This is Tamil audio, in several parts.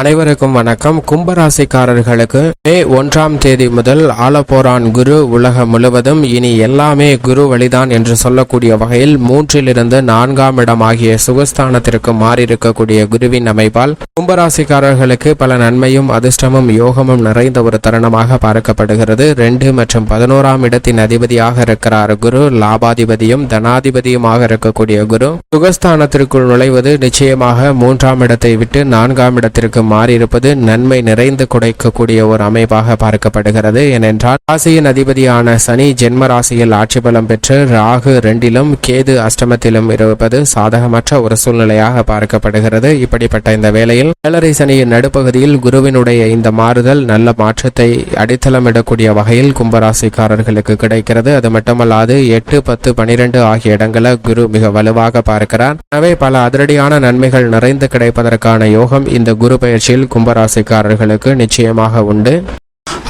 அனைவருக்கும் வணக்கம். கும்பராசிக்காரர்களுக்கு மே ஒன்றாம் தேதி முதல் ஆலப்போரான் குரு உலகம் முழுவதும் இனி எல்லாமே குரு வழிதான் என்று சொல்லக்கூடிய வகையில் மூன்றிலிருந்து நான்காம் இடம் ஆகிய சுகஸ்தானத்திற்கு மாறியிருக்கக்கூடிய குருவின் அமைப்பால் கும்பராசிக்காரர்களுக்கு பல நன்மையும் அதிர்ஷ்டமும் யோகமும் நிறைந்த ஒரு தருணமாக பார்க்கப்படுகிறது. ரெண்டு மற்றும் பதினோராம் இடத்தின் அதிபதியாக இருக்கிறார் குரு. லாபாதிபதியும் தனாதிபதியுமாக இருக்கக்கூடிய குரு. சுகஸ்தானத்திற்குள் நுழைவது நிச்சயமாக மூன்றாம் இடத்தை விட்டு நான்காம் இடத்திற்கு மாறியிருப்பது நன்மை நிறைந்து குடைக்கக்கூடிய ஒரு அமைப்பாக பார்க்கப்படுகிறது. ஏனென்றால் ராசியின் அதிபதியான சனி ஜென்ம ராசியில் ஆட்சி பலம் பெற்று ராகு ரெண்டிலும் கேது அஷ்டமத்திலும் இருப்பது சாதகமற்ற ஒரு சூழ்நிலையாக பார்க்கப்படுகிறது. இப்படிப்பட்ட இந்த வேளையில் ஏழரை சனியின் நடுப்பகுதியில் குருவினுடைய இந்த மாறுதல் நல்ல மாற்றத்தை அடித்தளமிடக்கூடிய வகையில் கும்பராசிக்காரர்களுக்கு கிடைக்கிறது. அது மட்டுமல்லாது எட்டு பத்து பனிரெண்டு ஆகிய இடங்களை குரு மிக வலுவாக பார்க்கிறார். எனவே பல அதிரடியான நன்மைகள் நிறைந்து கிடைப்பதற்கான யோகம் இந்த குரு பயிற்சியில் கும்பராசிக்காரர்களுக்கு நிச்சயமாக உண்டு.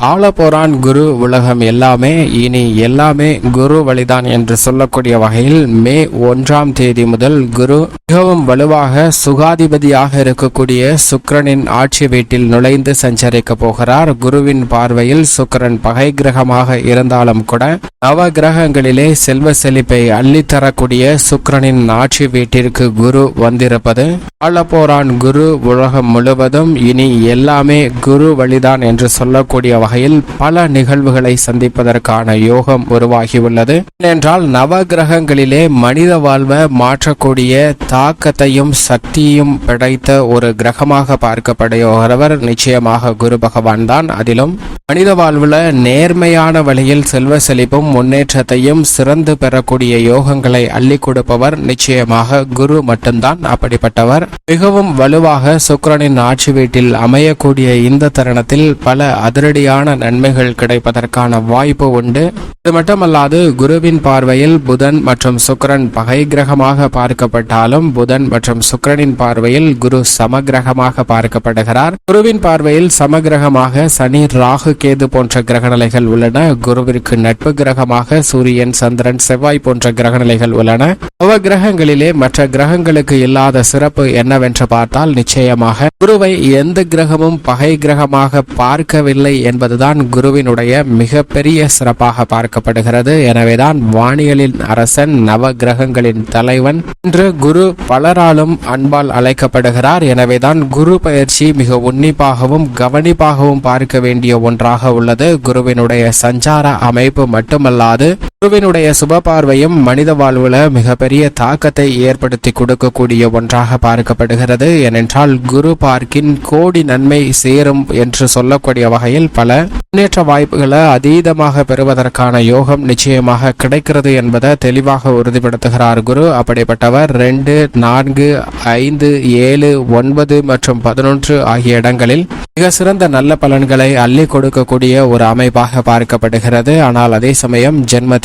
ஆலப்போரான் குரு உலகம் எல்லாமே. இனி எல்லாமே குரு வழிதான் என்று சொல்லக்கூடிய வகையில் மே ஒன்றாம் தேதி முதல் குரு மிகவும் வலுவாக சுகாதிபதியாக இருக்கக்கூடிய சுக்கரனின் ஆட்சி வீட்டில் நுழைந்து சஞ்சரிக்க போகிறார். குருவின் பார்வையில் சுக்கிரன் பகை கிரகமாக இருந்தாலும் கூட நவ கிரகங்களிலே செல்வ செழிப்பை அள்ளித்தரக்கூடிய சுக்கரனின் ஆட்சி வீட்டிற்கு குரு வந்திருப்பது ஆலப்போரான் குரு உலகம் முழுவதும். இனி எல்லாமே குரு வழிதான் என்று சொல்லக்கூடிய வகையில் பல நிகழ்வுகளை சந்திப்பதற்கான யோகம் உருவாகியுள்ளது. ஏனென்றால் நவ கிரகங்களிலே மனித வாழ்வை மாற்றக்கூடிய தாக்கத்தையும் சக்தியும் படைத்த ஒரு கிரகமாக பார்க்கப்படுகிறவர் நிச்சயமாக குரு பகவான் தான். அதிலும் மனித வாழ்வுல நேர்மையான வழியில் செல்வ செழிப்பும் முன்னேற்றத்தையும் சிறந்து பெறக்கூடிய யோகங்களை அள்ளி கொடுப்பவர் நிச்சயமாக குரு மட்டும்தான். அப்படிப்பட்டவர் மிகவும் வலுவாக சுக்கிரனின் ஆட்சி வீட்டில் அமையக்கூடிய இந்த தருணத்தில் பல அதிரடி அதிரடியான நன்மைகள் கிடைப்பதற்கான வாய்ப்பு உண்டு. இது மட்டுமல்லாது குருவின் பார்வையில் புதன் மற்றும் சுக்கரன் பகை கிரகமாக பார்க்கப்பட்டாலும் புதன் மற்றும் சுக்கரனின் பார்வையில் குரு சமகிரகமாக பார்க்கப்படுகிறார். குருவின் பார்வையில் சமகிரகமாக சனி ராகு கேது போன்ற கிரகநிலைகள் உள்ளன. குருவிற்கு நட்பு கிரகமாக சூரியன் சந்திரன் செவ்வாய் போன்ற கிரகநிலைகள் உள்ளன. நவ கிரகங்களிலே மற்ற கிரகங்களுக்கு இல்லாத சிறப்பு என்னவென்று பார்த்தால் நிச்சயமாக குருவை எந்த கிரகமும் பகை கிரகமாக பார்க்கவில்லை என்பதுதான் குருவினுடைய மிகப்பெரிய சிறப்பாக பார்க்கப்படுகிறது. எனவேதான் வானியலின் அரசன் நவ கிரகங்களின் தலைவன் என்று குரு பலராலும் அன்பால் அழைக்கப்படுகிறார். எனவேதான் குரு பயிற்சி மிக உன்னிப்பாகவும் கவனிப்பாகவும் பார்க்க வேண்டிய ஒன்றாக உள்ளது. குருவினுடைய சஞ்சார அமைப்பு மட்டுமல்லாது குருவினுடைய சுப பார்வையும் மனித வாழ்வுல மிகப்பெரிய தாக்கத்தை ஏற்படுத்தி கொடுக்கக்கூடிய ஒன்றாக பார்க்கப்படுகிறது. ஏனென்றால் குரு பார்க்கின் கோடி நன்மை சேரும் என்று சொல்லக்கூடிய வகையில் பல முன்னேற்ற வாய்ப்புகளை அதீதமாக பெறுவதற்கான யோகம் நிச்சயமாக கிடைக்கிறது என்பதை தெளிவாக உறுதிப்படுத்துகிறார் குரு. அப்படிப்பட்டவர் ரெண்டு நான்கு ஐந்து ஏழு ஒன்பது மற்றும் பதினொன்று ஆகிய இடங்களில் மிக சிறந்த நல்ல பலன்களை அள்ளி கொடுக்கக்கூடிய ஒரு அமைப்பாக பார்க்கப்படுகிறது. ஆனால் அதே சமயம் ஜென்மத்திலோ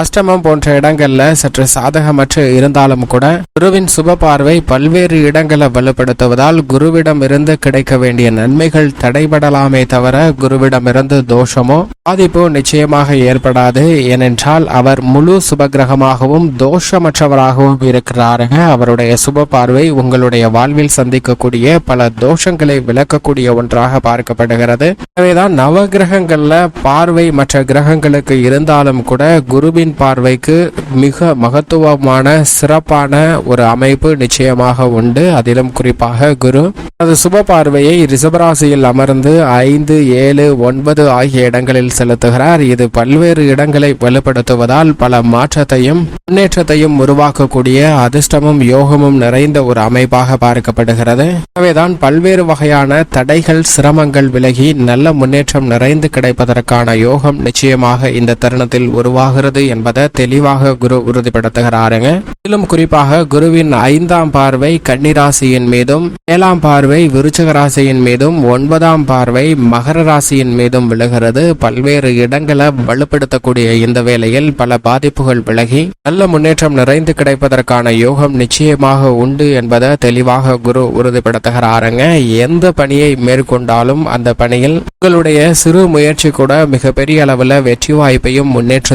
அஷ்டமம் போன்ற இடங்கள்ல சற்று சாதகமற்று இருந்தாலும் கூட குருவின் சுப பார்வை பல்வேறு இடங்களை வலுப்படுத்துவதால் குருவிடம் இருந்து கிடைக்க வேண்டிய நன்மைகள் தடைபடலாமே தவிர குருவிடமிருந்து தோஷமோ பாதிப்போ நிச்சயமாக ஏற்படாது. ஏனென்றால் அவர் முழு சுபகிரகமாகவும் தோஷமற்றவராகவும் இருக்கிறாருங்க. அவருடைய சுப பார்வை உங்களுடைய வாழ்வில் சந்திக்கக்கூடிய பல தோஷங்களை விளக்கக்கூடிய ஒன்றாக பார்க்கப்படுகிறது. எனவேதான் நவ கிரகங்கள்ல பார்வை மற்ற கிரகங்களுக்கு இருந்தாலும் கூட குருவின் பார்வைக்கு மிக மகத்துவமான சிறப்பான ஒரு அமைப்பு நிச்சயமாக உண்டு. அதிலும் குறிப்பாக குரு. அது சுப பார்வையை ரிஷபராசியில் அமர்ந்து ஐந்து ஏழு ஒன்பது ஆகிய இடங்களில் செலுத்துகிறார். இது பல்வேறு இடங்களை வலுப்படுத்துவதால் பல மாற்றத்தையும் முன்னேற்றத்தையும் உருவாக்கக்கூடிய அதிர்ஷ்டமும் யோகமும் நிறைந்த ஒரு அமைப்பாக பார்க்கப்படுகிறது. எனவேதான் பல்வேறு வகையான தடைகள் சிரமங்கள் விலகி நல்ல முன்னேற்றம் நிறைந்து கிடைப்பதற்கான யோகம் நிச்சயமாக இந்த தருணத்தில் உருவாகிறது என்பதை தெளிவாக குரு உறுதிப்படுத்துகிறாருங்க. மேலும் குறிப்பாக குருவின் ஐந்தாம் பார்வை கன்னிராசியின் மீதும் ஏழாம் பார்வை விருச்சக ராசியின் மீதும் ஒன்பதாம் பார்வை மகர ராசியின் மீதும் விழுகிறது. பல்வேறு இடங்களை வலுப்படுத்தக்கூடிய இந்த வேளையில் பல பாதிப்புகள் விலகி நல்ல முன்னேற்றம் நிறைந்து கிடைப்பதற்கான யோகம் நிச்சயமாக உண்டு என்பதை தெளிவாக குரு உறுதிப்படுத்துகிறாருங்க. எந்த பணியை மேற்கொண்டாலும் அந்த பணியில் உங்களுடைய சிறு முயற்சி கூட மிகப்பெரிய அளவில் வெற்றி வாய்ப்பையும்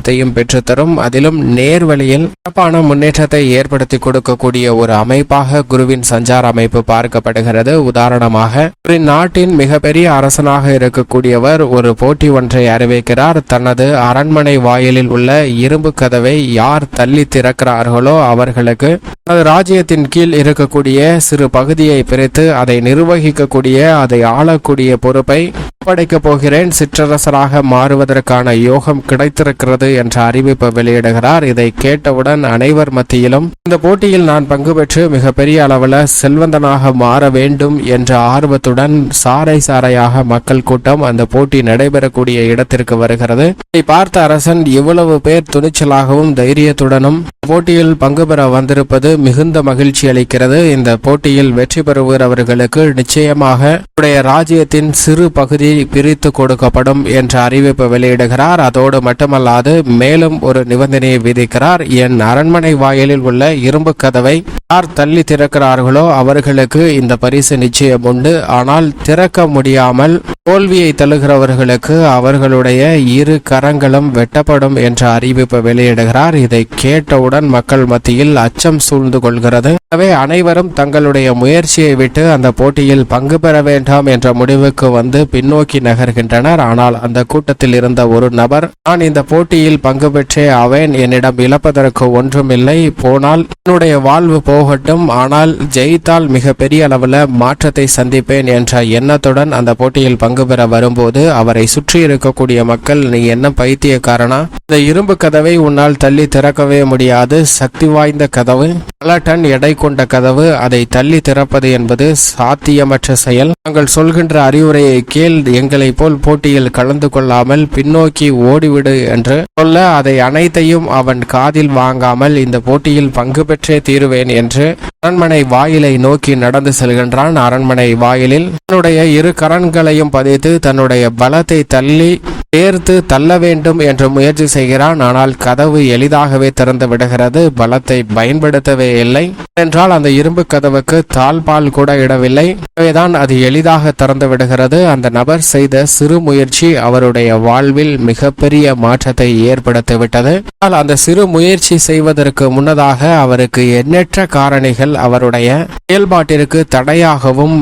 முன்னேற்றத்தையும் பெற்றுத்தரும். அதிலும் நேர்வழியில் சிறப்பான முன்னேற்றத்தை ஏற்படுத்தி கொடுக்கக்கூடிய ஒரு அமைப்பாக குருவின் சஞ்சார அமைப்பு பார்க்கப்படுகிறது. உதாரணமாக ஒரு நாட்டின் மிகப்பெரிய அரசனாக இருக்கக்கூடியவர் ஒரு போட்டி ஒன்றை அறிவிக்கிறார். தனது அரண்மனை வாயிலில் உள்ள இரும்பு கதவை யார் தள்ளி திறக்கிறார்களோ அவர்களுக்கு தனது ராஜ்யத்தின் கீழ் இருக்கக்கூடிய சிறு பகுதியை பிரித்து அதை நிர்வகிக்கக்கூடிய அதை ஆளக்கூடிய பொறுப்பை ஒப்படைக்கப் போகிறேன். சிற்றரசராக மாறுவதற்கான யோகம் கிடைத்திருக்கிறது என்ற அறிவிப்பு வெளியிடுகிறார். இதை கேட்டவுடன் அனைவர் மத்தியிலும் இந்த போட்டியில் நான் பங்கு பெற்று மிகப்பெரிய அளவில் செல்வந்தனாக மாற வேண்டும் என்ற ஆர்வத்துடன் சாறை சாறையாக மக்கள் கூட்டம் அந்த போட்டி நடைபெறக்கூடிய இடத்திற்கு வருகிறது. இதை பார்த்த அரசன் இவ்வளவு பேர் துணிச்சலாகவும் தைரியத்துடனும் போட்டியில் பங்கு பெற வந்திருப்பது மிகுந்த மகிழ்ச்சி அளிக்கிறது. இந்த போட்டியில் வெற்றி பெறுகிறவர்களுக்கு நிச்சயமாக உடைய ராஜ்யத்தின் சிறு பகுதி பிரித்து கொடுக்கப்படும் என்ற அறிவிப்பு வெளியிடுகிறார். அதோடு மட்டுமல்லாது மேலும் ஒரு நிபந்தனையை விதிக்கிறார். என் அரண்மனை வாயிலில் உள்ள இரும்பு கதவை யார் தள்ளி திறக்கிறார்களோ அவர்களுக்கு இந்த பரிசு நிச்சயம் உண்டு. ஆனால் திறக்க முடியாமல் தோல்வியை தழுகிறவர்களுக்கு அவர்களுடைய இரு கரங்களும் வெட்டப்படும் என்ற அறிவிப்பு வெளியிடுகிறார். இதை கேட்டவுடன் மக்கள் மத்தியில் அச்சம் சூழ்ந்து கொள்கிறது. எனவே அனைவரும் தங்களுடைய முயற்சியை விட்டு அந்த போட்டியில் பங்கு பெற வேண்டாம் என்ற முடிவுக்கு வந்து பின்னோக்கி நகர்கின்றனர். ஆனால் அந்த கூட்டத்தில் இருந்த ஒரு நபர் நான் இந்த போட்டியில் பங்கு பெற்றே ஆவேன். என்னிடம் இழப்பதற்கு ஒன்றுமில்லை. போனால் என்னுடைய வாழ்வு போகட்டும். ஆனால் ஜெயித்தால் மிக பெரிய அளவில் மாற்றத்தை சந்திப்பேன் என்ற எண்ணத்துடன் அந்த போட்டியில் பங்கு பெற வரும்போது அவரை சுற்றி இருக்கக்கூடிய மக்கள் நீ என்ன பைத்தியக்காரனா? இந்த இரும்பு கதவை உன்னால் தள்ளி திறக்கவே முடியாது. சக்தி வாய்ந்த கதவு பல டன் எடை கொண்ட கதவு. அதை தள்ளி திறப்பது என்பது சாத்தியமற்ற செயல். நாங்கள் சொல்கின்ற அறிவுரையை கேள். எங்களை போல் போட்டியில் கலந்து கொள்ளாமல் பின்னோக்கி ஓடிவிடு என்று சொல்ல அதை அனைத்தையும் அவன் காதில் வாங்காமல் இந்த போட்டியில் பங்கு பெற்றே தீருவேன் என்று அரண்மனை வாயிலை நோக்கி நடந்து செல்கின்றான். அரண்மனை வாயிலில் தன்னுடைய இரு கரன்களையும் பதித்து தன்னுடைய பலத்தை தள்ளி சேர்த்து தள்ள வேண்டும் என்று முயற்சி செய்கிறான். ஆனால் கதவு எளிதாகவே திறந்து விடுகிறது. பலத்தை பயன்படுத்தவே இல்லை. என்றால் அந்த இரும்பு கதவுக்கு தாழ்பால் கூட இடவில்லை. எனவேதான் அது எளிதாக திறந்து விடுகிறது. அந்த நபர் செய்த சிறு முயற்சி அவருடைய வாழ்வில் மிகப்பெரிய மாற்றத்தை ஏற்படுத்திவிட்டது. ஆனால் அந்த சிறு முயற்சி செய்வதற்கு முன்னதாக அவருக்கு எண்ணற்ற காரணிகள் அவருடைய செயல்பாட்டிற்கு தடையாகவும்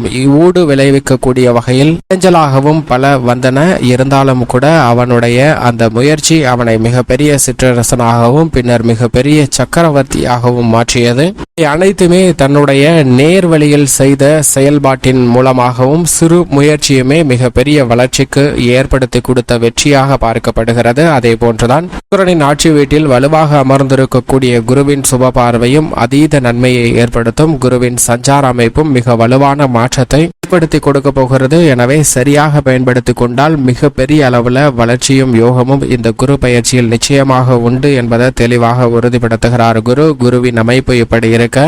ஊடு விளைவிக்கக்கூடிய வகையில் இடைஞ்சலாகவும் பல வந்தன. இருந்தாலும் கூட அவனுடைய அந்த முயற்சி அவனை மிகப்பெரிய சிற்றரசனாகவும் பின்னர் மிகப்பெரிய சக்கரவர்த்தியாகவும் மாற்றியது. அனைத்துமே தன்னுடைய நேர்வழியில் செய்த செயல்பாட்டின் மூலமாகவும் சிறு முயற்சியுமே மிகப்பெரிய வளர்ச்சிக்கு ஏற்படுத்தி கொடுத்த வெற்றியாக பார்க்கப்படுகிறது. அதே போன்றுதான் சுக்கரனின் ஆட்சி வீட்டில் வலுவாக அமர்ந்திருக்கக்கூடிய குருவின் சுப பார்வையும் அதீத நன்மையை ஏற்படுத்தும் குருவின் சஞ்சார அமைப்பும் மிக வலுவான மாற்றத்தை ஏற்படுத்தி கொடுக்க போகிறது எனவே சரியாக பயன்படுத்தி கொண்டால் மிக பெரிய அளவுல வளர்ச்சியும் யோகமும் இந்த குரு பயிற்சியில் நிச்சயமாக உண்டு என்பதை தெளிவாக உறுதிப்படுத்துகிறார் குரு. குருவின் அமைப்பு இப்படி இருக்க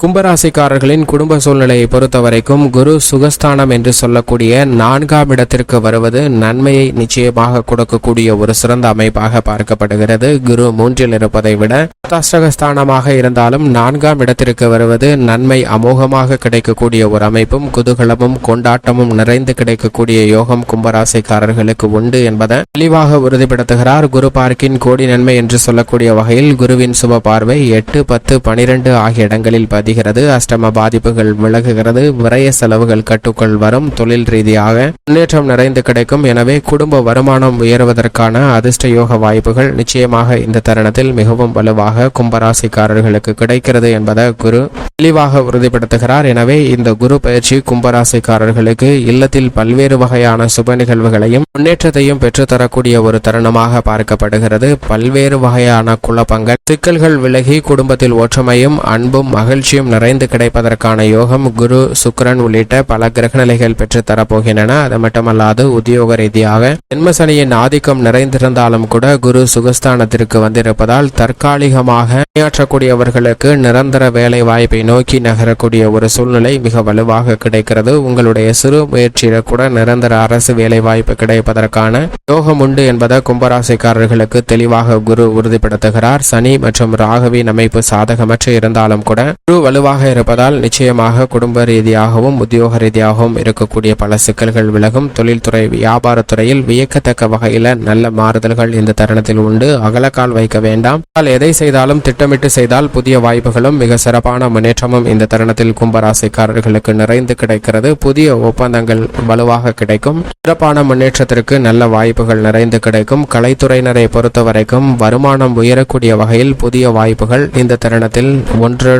கும்பராசிக்காரர்களின் குடும்ப சூழ்நிலையை பொறுத்த வரைக்கும் குரு சுகஸ்தானம் என்று சொல்லக்கூடிய நான்காம் இடத்திற்கு வருவது நன்மையை நிச்சயமாக கொடுக்கக்கூடிய ஒரு சிறந்த அமைப்பாக பார்க்கப்படுகிறது. குரு மூன்றில் இருப்பதை விட அஷ்டகஸ்தானமாக இருந்தாலும் நான்காம் இடத்திற்கு வருவது நன்மை அமோகமாக கிடைக்கக்கூடிய ஒரு அமைப்பும் குதூகலமும் கொண்டாட்டமும் நிறைந்து கிடைக்கக்கூடிய யோகம் கும்பராசிக்காரர்களுக்கு உண்டு என்பதை தெளிவாக உறுதிப்படுத்துகிறார். குரு பார்க்கின் கோடி நன்மை என்று சொல்லக்கூடிய வகையில் குருவின் சுப பார்வை எட்டு பத்து பனிரெண்டு ஆகிய இடங்களில் பதிகிறது அஷ்டம பாதிப்புகள் விலகுகிறது விரய செலவுகள் கட்டுக்குள் வரும் தொழில் ரீதியாக. முன்னேற்றம் நிறைந்து கிடைக்கும். எனவே குடும்ப வருமானம் உயர்வதற்கான அதிர்ஷ்ட யோக வாய்ப்புகள் நிச்சயமாக இந்த தருணத்தில் மிகவும் வலுவாக கும்பராசிக்காரர்களுக்கு கிடைக்கிறது என்பதை குரு தெளிவாக உறுதிப்படுத்துகிறார். எனவே இந்த குரு பயிற்சி கும்பராசிக்காரர்களுக்கு இல்லத்தில் பல்வேறு வகையான சுப நிகழ்வுகளையும் முன்னேற்றத்தையும் பெற்றுத்தரக்கூடிய ஒரு தருணமாக பார்க்கப்படுகிறது. பல்வேறு வகையான குழப்பங்கள் சிக்கல்கள் விலகி குடும்பத்தில் ஒற்றுமையும் அன்பும் மகிழ்ச்சியும் நிறைந்து கிடைப்பதற்கான யோகம் குரு சுக்கரன் உள்ளிட்ட பல கிரகநிலைகள் பெற்று தரப்போகின்றன. அது மட்டுமல்லாது உத்தியோக ரீதியாக ஜென்மசனியின் ஆதிக்கம் நிறைந்திருந்தாலும் கூட குரு சுகஸ்தானத்திற்கு வந்திருப்பதால் தற்காலிகமாக பணியாற்றக்கூடியவர்களுக்கு நிரந்தர வேலை வாய்ப்பை நோக்கி நகரக்கூடிய ஒரு சூழ்நிலை மிக வலுவாக கிடைக்கிறது. உங்களுடைய சிறு முயற்சியில கூட நிரந்தர அரசு வேலை வாய்ப்பு கிடைப்பதற்கான யோகம் உண்டு என்பதை கும்பராசிக்காரர்களுக்கு தெளிவாக குரு உறுதிப்படுத்துகிறார். சனி மற்றும் ராகவின் அமைப்பு சாதகமற்று இருந்தாலும் கூட குரு வலுவாக இருப்பதால் நிச்சயமாக குடும்ப ரீதியாகவும் உத்தியோக ரீதியாகவும் இருக்கக்கூடிய பல சிக்கல்கள் விலகும். தொழில்துறை வியாபாரத்துறையில் வியக்கத்தக்க வகையில நல்ல மாறுதல்கள் இந்த தருணத்தில் உண்டு. அகலக்கால் வைக்க வேண்டாம். எதை செய்தாலும் திட்டமிட்டு செய்தால் புதிய வாய்ப்புகளும் மிக சிறப்பான முன்னேற்றமும் இந்த தருணத்தில் கும்பராசிக்காரர்களுக்கு நிறைந்து கிடைக்கிறது. புதிய ஒப்பந்தங்கள் வலுவாக கிடைக்கும். சிறப்பான முன்னேற்றத்திற்கு நல்ல வாய்ப்புகள் நிறைந்து கிடைக்கும். கலைத்துறையினரை பொறுத்த வரைக்கும் வருமானம் உயரக்கூடிய வகையில் புதிய வாய்ப்புகள் இந்த தருணத்தில் ஒன்று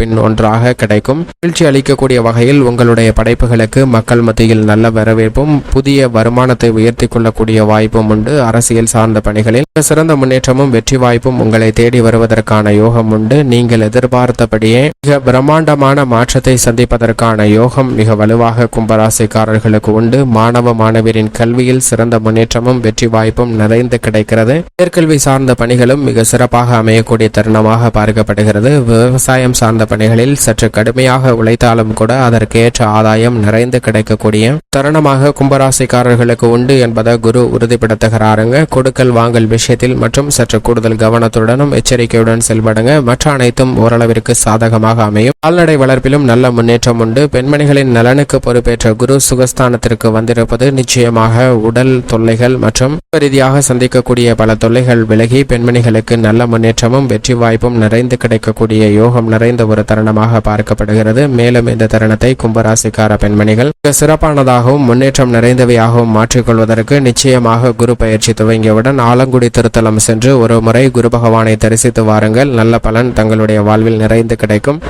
பின் ஒன்றாக கிடைக்கும். மகிழ்ச்சி அளிக்கக்கூடிய வகையில் உங்களுடைய படைப்புகளுக்கு மக்கள் மத்தியில் நல்ல வரவேற்பும் புதிய வருமானத்தை உயர்த்தி கொள்ளக்கூடிய வாய்ப்பும் உண்டு. அரசியல் சார்ந்த பணிகளில் சிறந்த முன்னேற்றமும் வெற்றி வாய்ப்பும் உங்களை தேடி வருவதற்கான யோகம் உண்டு. நீங்கள் எதிர்பார்த்தபடியே மிக பிரம்மாண்டமான மாற்றத்தை சந்திப்பதற்கான யோகம் மிக வலுவாக கும்பராசிக்காரர்களுக்கு உண்டு. மாணவ மாணவியரின் கல்வியில் சிறந்த முன்னேற்றமும் வெற்றி வாய்ப்பும் நிறைந்து கிடைக்கிறது. உயர்கல்வி சார்ந்த பணிகளும் மிக சிறப்பாக அமையக்கூடிய தருணமாக பார்க்கப்படுகிறது. விவசாயம் சார்ந்த பணிகளில் சற்று கடுமையாக உழைத்தாலும் கூட அதற்கேற்ற ஆதாயம் நிறைந்து கிடைக்கக்கூடிய தருணமாக கும்பராசிக்காரர்களுக்கு உண்டு என்பதை குரு உறுதிப்படுத்துகிறாருங்க. கொடுக்கல் வாங்கல் விஷயத்தில் மற்றும் சற்று கூடுதல் கவனத்துடனும் எச்சரிக்கையுடன் செல்படுங்க மற்ற அனைத்தும் ஓரளவிற்கு சாதகமாக அமையும். கால்நடை வளர்ப்பிலும் நல்ல முன்னேற்றம் உண்டு. பெண்மணிகளின் நலனுக்கு பொறுப்பேற்ற குரு சுகஸ்தானத்திற்கு வந்திருப்பது நிச்சயமாக உடல் தொல்லைகள் மற்றும் ரீதியாக சந்திக்கக்கூடிய பல தொல்லைகள் விலகி பெண்மணிகளுக்கு நல்ல முன்னேற்றமும் வெற்றி வாய்ப்பும் நிறைந்து கிடைக்கக்கூடிய யோகம் நிறைந்த ஒரு தருணமாக பார்க்கப்படுகிறது. மேலும் இந்த தருணத்தை கும்பராசிக்கார பெண்மணிகள் மிக சிறப்பானதாகவும் முன்னேற்றம் நிறைந்தவையாகவும் மாற்றிக்கொள்வதற்கு நிச்சயமாக குரு பயிற்சி துவங்கியவுடன் ஆலங்குடி திருத்தலம் சென்று ஒரு முறை குரு பகவானை தரிசித்து வாருங்கள். நல்ல பலன் தங்களுடைய வாழ்வில் நிறைந்து கிடைக்கும்.